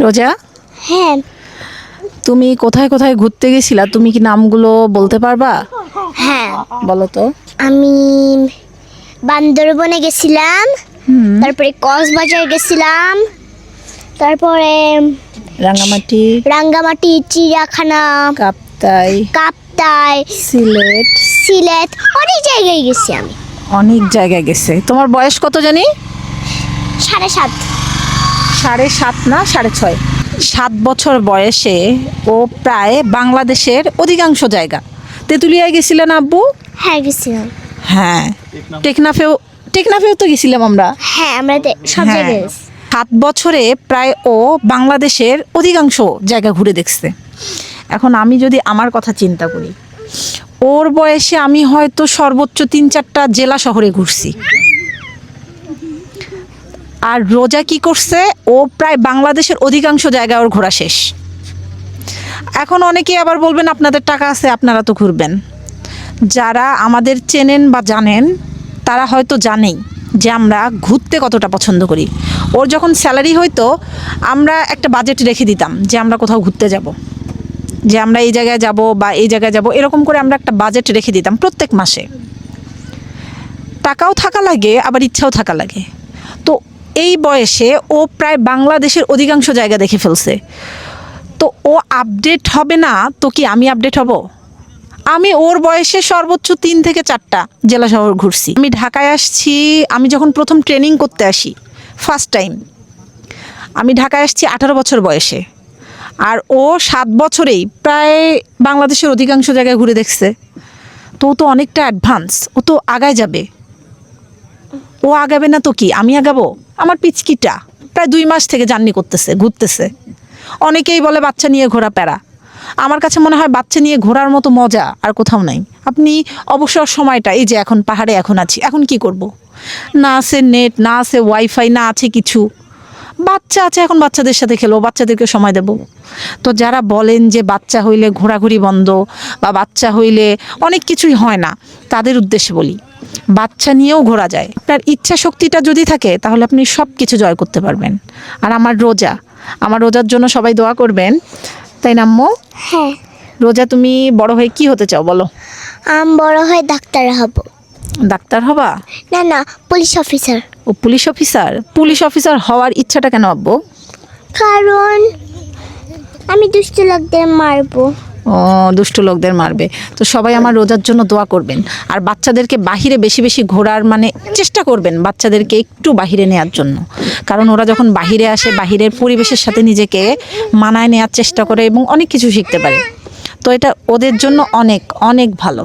রোজা? হ্যাঁ। তুমি কোথায় কোথায় ঘুরতে গেছিলা? তুমি কি নামগুলো বলতে পারবা? হ্যাঁ। বলো তো। আমি বান্দরবনে গেছিলাম তারপরে কক্সবাজার গেছিলাম তারপরে রাঙ্গামাটি। রাঙ্গামাটি চিড়িয়াখানা কাপ্তাই। কাপ্তাই সিলেট। সিলেট অনেক জায়গায় গেছি আমি। অনেক জায়গায় গেছে। তোমার বয়স কত জানি? সাড়ে সাত। সাড়ে সাত না সাড়ে ছয়। সাত বছর বয়সে ও প্রায় বাংলাদেশের অধিকাংশ জায়গা। তেঁতুলিয়ায় গেছিলেন আব্বু? হ্যাঁ গেছিলাম। হ্যাঁ। টেকনাফেও টেকনাফেও তো গেছিলাম আমরা। হ্যাঁ আমরা সব হ্যাঁ। জায়গায় সাত বছরে প্রায় ও বাংলাদেশের অধিকাংশ জায়গা ঘুরে দেখছে। এখন আমি যদি আমার কথা চিন্তা করি ওর বয়সে আমি হয়তো সর্বোচ্চ তিন চারটা জেলা শহরে ঘুরছি। আর রোজা কি করছে? ও প্রায় বাংলাদেশের অধিকাংশ জায়গায় ওর ঘোরা শেষ। এখন অনেকেই আবার বলবেন, আপনাদের টাকা আছে, আপনারা তো ঘুরবেন। যারা আমাদের চেনেন বা জানেন, তারা হয়তো জানেই যে আমরা ঘুরতে কতটা পছন্দ করি। ওর যখন স্যালারি হয়তো আমরা একটা বাজেট রেখে দিতাম যে আমরা কোথাও ঘুরতে যাব। যে আমরা এই জায়গায় যাব বা এই জায়গায় যাব, এরকম করে আমরা একটা বাজেট রেখে দিতাম প্রত্যেক মাসে। টাকাও থাকা লাগে, আবার ইচ্ছাও থাকা লাগে। এই বয়সে ও প্রায় বাংলাদেশের অধিকাংশ জায়গা দেখে ফেলছে। তো ও আপডেট হবে না? তো কি আমি আপডেট হব? আমি ওর বয়সে সর্বোচ্চ তিন থেকে চারটা জেলা শহর ঘুরছি। আমি ঢাকায় আসছি, আমি যখন প্রথম ট্রেনিং করতে আসি ফার্স্ট টাইম আমি ঢাকায় আসছি আঠারো বছর বয়সে। আর ও সাত বছরেই প্রায় বাংলাদেশের অধিকাংশ জায়গায় ঘুরে দেখছে। তো ও তো অনেকটা অ্যাডভান্স ও তো আগায় যাবে। ও আগাবে না তো কি? আমি আগাবো? আমার পিচকিটা প্রায় দুই মাস থেকে জার্নি করতেছে, ঘুরতেছে। অনেকেই বলে বাচ্চা নিয়ে ঘোরা প্যারা। আমার কাছে মনে হয় বাচ্চা নিয়ে ঘোরার মতো মজা আর কোথাও নাই। আপনি অবসর সময়টা, এই যে এখন পাহাড়ে এখন আছি, এখন কি করব। না আছে নেট, না আছে ওয়াইফাই, না আছে কিছু। বাচ্চা আছে, এখন বাচ্চাদের সাথে খেলব, বাচ্চাদেরকে সময় দেব। তো যারা বলেন যে বাচ্চা হইলে ঘোরাঘুরি বন্ধ বা বাচ্চা হইলে অনেক কিছুই হয় না, তাদের উদ্দেশ্যে বলি বাচ্চা নিয়েও ঘোরা যায়। আপনার ইচ্ছা শক্তিটা যদি থাকে তাহলে আপনি সব কিছু জয় করতে পারবেন। আর আমার রোজা আমার রোজার জন্য সবাই দোয়া করবেন। তাই না আম্মু? হ্যাঁ। রোজা তুমি বড় হয়ে কি হতে চাও বলো? আমি বড় হয়ে ডাক্তার হব। ডাক্তার হবা? না না পুলিশ অফিসার। ও পুলিশ অফিসার? পুলিশ অফিসার হওয়ার ইচ্ছাটা কেন আব্বু? কারণ আমি দুষ্ট লোকদের মারবো। দুষ্টু লোকদের মারবে। তো সবাই আমার রোজার জন্য দোয়া করবেন। আর বাচ্চাদেরকে বাহিরে বেশি বেশি ঘোরার মানে চেষ্টা করবেন বাচ্চাদেরকে একটু বাহিরে নেওয়ার জন্য। কারণ ওরা যখন বাহিরে আসে, বাহিরের পরিবেশের সাথে নিজেকে মানায় নেওয়ার চেষ্টা করে এবং অনেক কিছু শিখতে পারে। তো এটা ওদের জন্য অনেক অনেক ভালো।